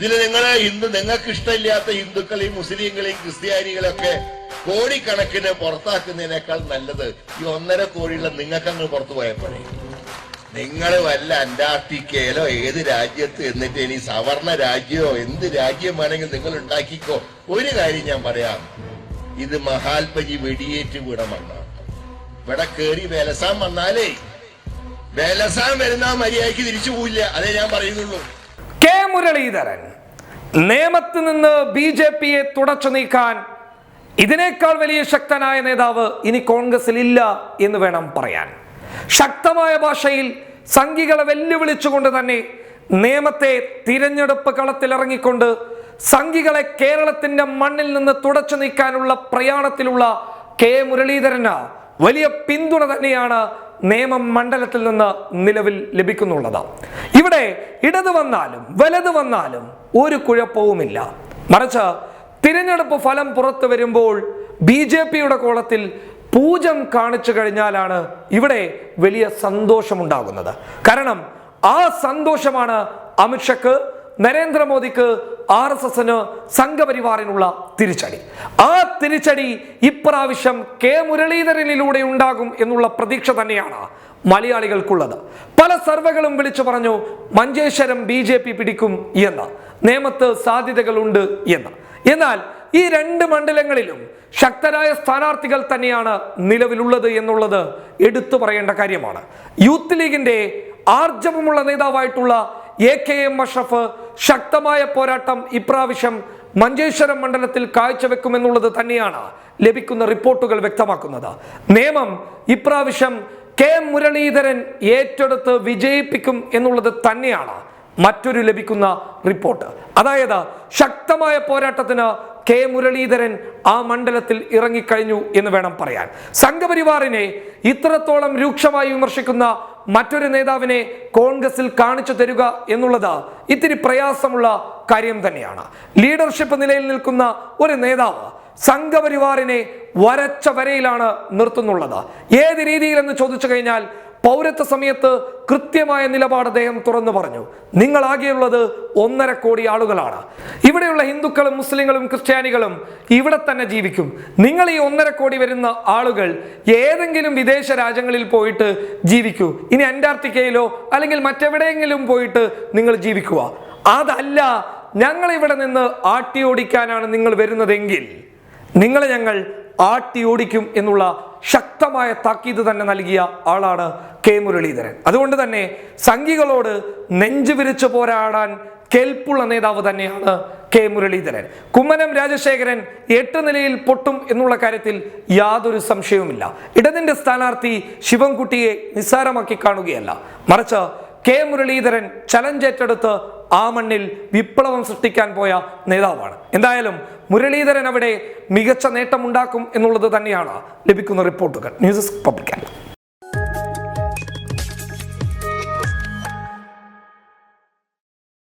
ഇതിൽ നിങ്ങളെ ഹിന്ദു നിങ്ങൾക്ക് ഇഷ്ടമില്ലാത്ത ഹിന്ദുക്കളെയും മുസ്ലിങ്ങളെയും ക്രിസ്ത്യാനികളെയൊക്കെ കോടിക്കണക്കിന് പുറത്താക്കുന്നതിനേക്കാൾ നല്ലത് ഈ ഒന്നര കോടിയുള്ള നിങ്ങൾക്ക് അങ്ങ് പുറത്തു പോയപ്പോഴേ നിങ്ങൾ വല്ല അന്റാർട്ടിക്കയിലോ ഏത് രാജ്യത്ത് എന്നിട്ട് ഇനി സവർണ രാജ്യമോ എന്ത് രാജ്യം വേണമെങ്കിൽ നിങ്ങൾ ഉണ്ടാക്കിക്കോ. ഒരു കാര്യം ഞാൻ പറയാം. ഇത് മഹാത്മജി വെടിയേറ്റ് വീണ മണ്ണാണ് ഇവിടെ കേറി വേലസാൻ വന്നാലേ. വേലസാൻ വരുന്ന മര്യാദയ്ക്ക് തിരിച്ചു പോയില്ല അതേ ഞാൻ പറയുന്നുള്ളൂ. കെ മുരളീധരൻ നേമത്ത് നിന്ന് ബി ജെ പിയെ തുടച്ചു നീക്കാൻ ഇതിനേക്കാൾ വലിയ ശക്തനായ നേതാവ് ഇനി കോൺഗ്രസിൽ ഇല്ല എന്ന് വേണം പറയാൻ. ശക്തമായ ഭാഷയിൽ സംഘികളെ വെല്ലുവിളിച്ചുകൊണ്ട് തന്നെ നിയമത്തെ തിരഞ്ഞെടുപ്പ് കളത്തിലിറങ്ങിക്കൊണ്ട് സംഘികളെ കേരളത്തിന്റെ മണ്ണിൽ നിന്ന് തുടച്ചു നീക്കാനുള്ള പ്രയാണത്തിലുള്ള കെ മുരളീധരന് വലിയ പിന്തുണ തന്നെയാണ് നേമം മണ്ഡലത്തിൽ നിന്ന് നിലവിൽ ലഭിക്കുന്നുള്ളത്. ഇവിടെ ഇടത് വന്നാലും വലത് വന്നാലും ഒരു കുഴപ്പവുമില്ല. മറിച്ച് തിരഞ്ഞെടുപ്പ് ഫലം പുറത്തു വരുമ്പോൾ ബി ജെ പിയുടെ കോളത്തിൽ പൂജം കാണിച്ചു കഴിഞ്ഞാലാണ് ഇവിടെ വലിയ സന്തോഷമുണ്ടാകുന്നത്. കാരണം ആ സന്തോഷമാണ് അമിത്ഷക്ക് നരേന്ദ്രമോദിക്ക് ആർ എസ് എസിന് സംഘപരിവാറിനുള്ള തിരിച്ചടി. ആ തിരിച്ചടി ഇപ്രാവശ്യം കെ മുരളീധരനിലൂടെ ഉണ്ടാകും എന്നുള്ള പ്രതീക്ഷ തന്നെയാണ് മലയാളികൾക്കുള്ളത്. പല സർവകളും വിളിച്ചു പറഞ്ഞു മഞ്ചേശ്വരം ബി ജെ പി പിടിക്കും എന്ന് നേമത്ത് സാധ്യതകളുണ്ട് എന്ന്. എന്നാൽ ഈ രണ്ട് മണ്ഡലങ്ങളിലും ശക്തരായ സ്ഥാനാർത്ഥികൾ തന്നെയാണ് നിലവിലുള്ളത് എന്നുള്ളത് എടുത്തു പറയേണ്ട കാര്യമാണ്. യൂത്ത് ലീഗിന്റെ ആർജവമുള്ള നേതാവായിട്ടുള്ള എ കെ എം അഷ്റഫ് ശക്തമായ പോരാട്ടം ഇപ്രാവശ്യം മഞ്ചേശ്വരം മണ്ഡലത്തിൽ കാഴ്ചവെക്കുമെന്നുള്ളത് തന്നെയാണ് ലഭിക്കുന്ന റിപ്പോർട്ടുകൾ വ്യക്തമാക്കുന്നത്. നിയമം ഇപ്രാവശ്യം കെ മുരളീധരൻ ഏറ്റെടുത്ത് വിജയിപ്പിക്കും എന്നുള്ളത് തന്നെയാണ് മറ്റൊരു ലഭിക്കുന്ന റിപ്പോർട്ട്. അതായത് ശക്തമായ പോരാട്ടത്തിന് കെ മുരളീധരൻ ആ മണ്ഡലത്തിൽ ഇറങ്ങിക്കഴിഞ്ഞു എന്ന് വേണം പറയാൻ. സംഘപരിവാറിനെ ഇത്രത്തോളം രൂക്ഷമായി വിമർശിക്കുന്ന മറ്റൊരു നേതാവിനെ കോൺഗ്രസിൽ കാണിച്ചു തരിക എന്നുള്ളത് ഇത്തിരി പ്രയാസമുള്ള കാര്യം തന്നെയാണ്. ലീഡർഷിപ്പ് നിലയിൽ നിൽക്കുന്ന ഒരു നേതാവ് സംഘപരിവാറിനെ വരച്ച വരയിലാണ് നിർത്തുന്നുള്ളത്. ഏത് രീതിയിലെന്ന് ചോദിച്ചു കഴിഞ്ഞാൽ പൗരത്വ സമയത്ത് കൃത്യമായ നിലപാട് അദ്ദേഹം തുറന്നു പറഞ്ഞു. നിങ്ങളാകെയുള്ളത് ഒന്നര കോടി ആളുകളാണ്. ഇവിടെയുള്ള ഹിന്ദുക്കളും മുസ്ലിങ്ങളും ക്രിസ്ത്യാനികളും ഇവിടെ തന്നെ ജീവിക്കും. നിങ്ങൾ ഈ ഒന്നര കോടി വരുന്ന ആളുകൾ ഏതെങ്കിലും വിദേശ രാജ്യങ്ങളിൽ പോയിട്ട് ജീവിക്കൂ. ഇനി അന്റാർട്ടിക്കയിലോ അല്ലെങ്കിൽ മറ്റെവിടെയെങ്കിലും പോയിട്ട് നിങ്ങൾ ജീവിക്കുക. അതല്ല ഞങ്ങൾ ഇവിടെ നിന്ന് ആട്ടിയോടിക്കാനാണ് നിങ്ങൾ വരുന്നതെങ്കിൽ നിങ്ങളെ ഞങ്ങൾ ആട്ടി ഓടിക്കും എന്നുള്ള ശക്തമായ താക്കീത് തന്നെ നൽകിയ ആളാണ് കെ മുരളീധരൻ. അതുകൊണ്ട് തന്നെ സംഘികളോട് നെഞ്ചു വിരിച്ചു പോരാടാൻ കെൽപ്പുള്ള നേതാവ് തന്നെയാണ് കെ മുരളീധരൻ. കുമ്മനം രാജശേഖരൻ എട്ട് നിലയിൽ പൊട്ടും എന്നുള്ള കാര്യത്തിൽ യാതൊരു സംശയവുമില്ല. ഇടതിന്റെ സ്ഥാനാർത്ഥി ശിവൻകുട്ടിയെ നിസ്സാരമാക്കി കാണുകയല്ല. മറിച്ച് കെ മുരളീധരൻ ചലഞ്ച് ഏറ്റെടുത്ത് ആ മണ്ണിൽ വിപ്ലവം സൃഷ്ടിക്കാൻ പോയ നേതാവാണ്. എന്തായാലും മുരളീധരൻ അവിടെ മികച്ച നേട്ടമുണ്ടാക്കും എന്നുള്ളത് തന്നെയാണ് ലഭിക്കുന്ന റിപ്പോർട്ടുകൾ. News desk പബ്ലിക്കാണ്